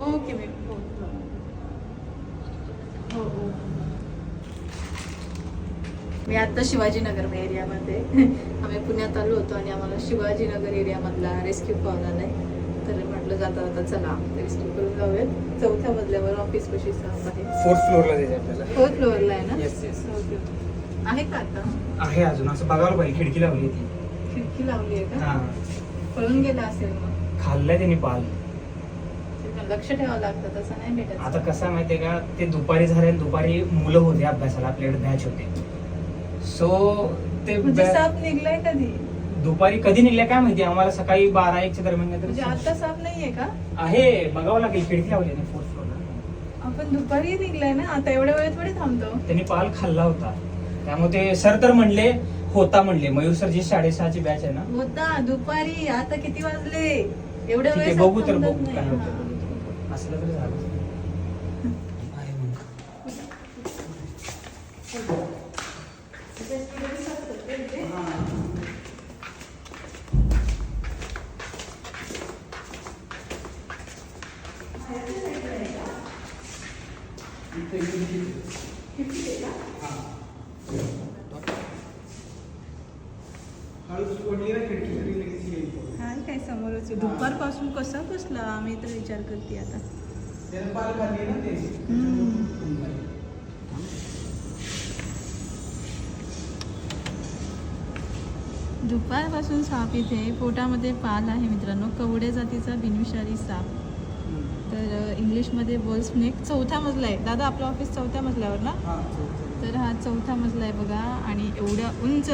Okay मी पोहोचलो. हो हो. मी आता शिवाजीनगर एरियामध्ये. आम्ही पुण्यात आलो होतो आणि आम्हाला शिवाजीनगर एरियामधला रेस्क्यू कॉल आलाय. तर म्हटलं जाता जाता चला रेस्क्यू करून जाऊयात. चौथ्या मजल्यावर ऑफिस कशी साफ आहे. फोर्थ फ्लोअरला आपल्याला. फोर्थ फ्लोअरला आहे ना. ओके. आहे का आता? आहे अजून असं बघायला पाहिजे. खिडकी लावली ती खिडकी लावली आहे का? हा. पळून गेला असेल मग. खाल्लाय त्यांनी पाल. लक्ष ठेवावं लागतं तसं नाही भेटत. आता कसं आहे माहितीये का ते दुपारी झाले दुपारी मुलं होते अभ्यासाला आपल्याकडे बॅच होते. सो ते म्हणजे साप निघलाय कधी? दुपारी कधी निघल्या काय माहिती आम्हाला सकाळी बारा एकच्या दरम्यान म्हणजे काहीतरी आता साप नाहीये का? आहे बघावं लागेल खिडकी लावली आहे फोर्थ आपण दुपारी निघलाय ना आता एवढ्या वेळ थोडी थांबतो. त्यांनी पाल खाल्ला होता. त्यामुळे ते सर तर म्हणले होता म्हणले. मयूर सर जी साडेसहाची बॅच आहे ना. होता दुपारी. आता किती वाजले? एवढ्या ठीक आहे वेळ बघू तर बघू काय होतं. असलं तरी झालं आहे म्हणून. काय काय समोरच दुपारपासून कसा बसला? आम्ही तर विचार करते आता. दुपारपासून साप इथे पोटामध्ये पाल आहे मित्रांनो. कवडे जातीचा बिनविषारी साप. तर इंग्लिशमध्ये बॉल स्नेक चौथा मजला आहे. दादा आपलं ऑफिस चौथ्या मजल्यावर ना? तर हा चौथा मजला आहे बघा. आणि एवढ्या उंच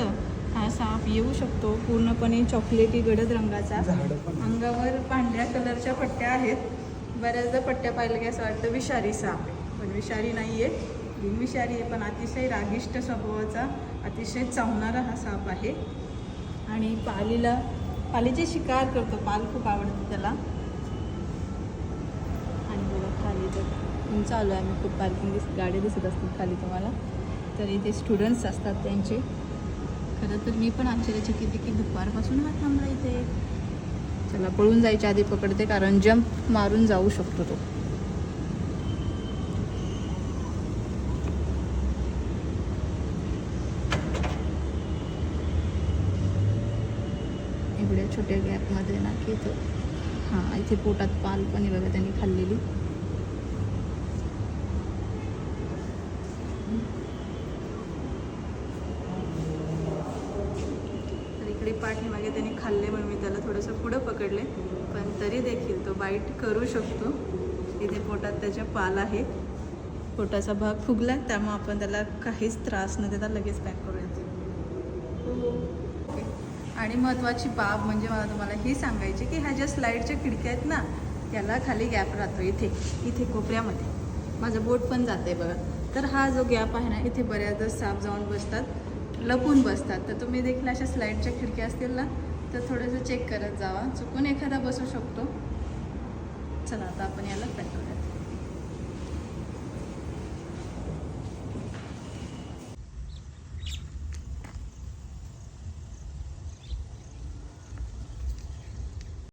हा साप येऊ शकतो. पूर्णपणे चॉकलेटी गडद रंगाचा. अंगावर पांढऱ्या कलरच्या पट्ट्या आहेत. बऱ्याचदा पट्ट्या पाहिलं की असं वाटतं विषारी साप आहे. पण विषारी नाही आहे बिनविषारी आहे पण अतिशय रागिष्ट स्वभावाचा अतिशय चावणारा हा साप आहे. आणि पालीला पालीची शिकार करतो. पाल खूप आवडतो त्याला. आणि बघा खाली तर उंच आलो आहे आम्ही. खूप पार्किंग दिस गाड्या दिसत असतील खाली तुम्हाला. तर इथे स्टुडंट्स असतात त्यांचे. खरं तर मी पण आश्चर्यचकित आहे की दुपारपासून हा थांबला इथे. चला पळून जायच्या आधी पकडते कारण जंप मारून जाऊ शकतो तो. एवढ्या छोट्या गॅपमध्ये ना की तो हां इथे पोटात पाल पण आहे बघा त्यांनी खाल्लेली. तर पाठीमागे त्याने खाल्ले म्हणून मी त्याला थोडंसं पुढं पकडले. पण तरी देखील तो बाईट करू शकतो. इथे पोटात त्याच्या पाल आहे पोटाचा भाग फुगला त्यामुळे आपण त्याला काहीच त्रास न देता लगेच पॅक करूयात. आणि महत्त्वाची बाब म्हणजे मला तुम्हाला ही सांगायची की ह्या ज्या स्लाईडच्या खिडक्या आहेत ना त्याला खाली गॅप राहतो इथे. इथे कोपऱ्यामध्ये. माझं बोट पण जाते बघा. तर हा जो गॅप आहे ना इथे बऱ्याचदा साप जाऊन बसतात. लपून बसतात. तर तुम्ही देखील अशा स्लाईडच्या खिडक्या असतील ना तर थोडंसं चेक करत जावा. चुकून एखादा बसू शकतो. चला आता आपण याला पेटवूयात.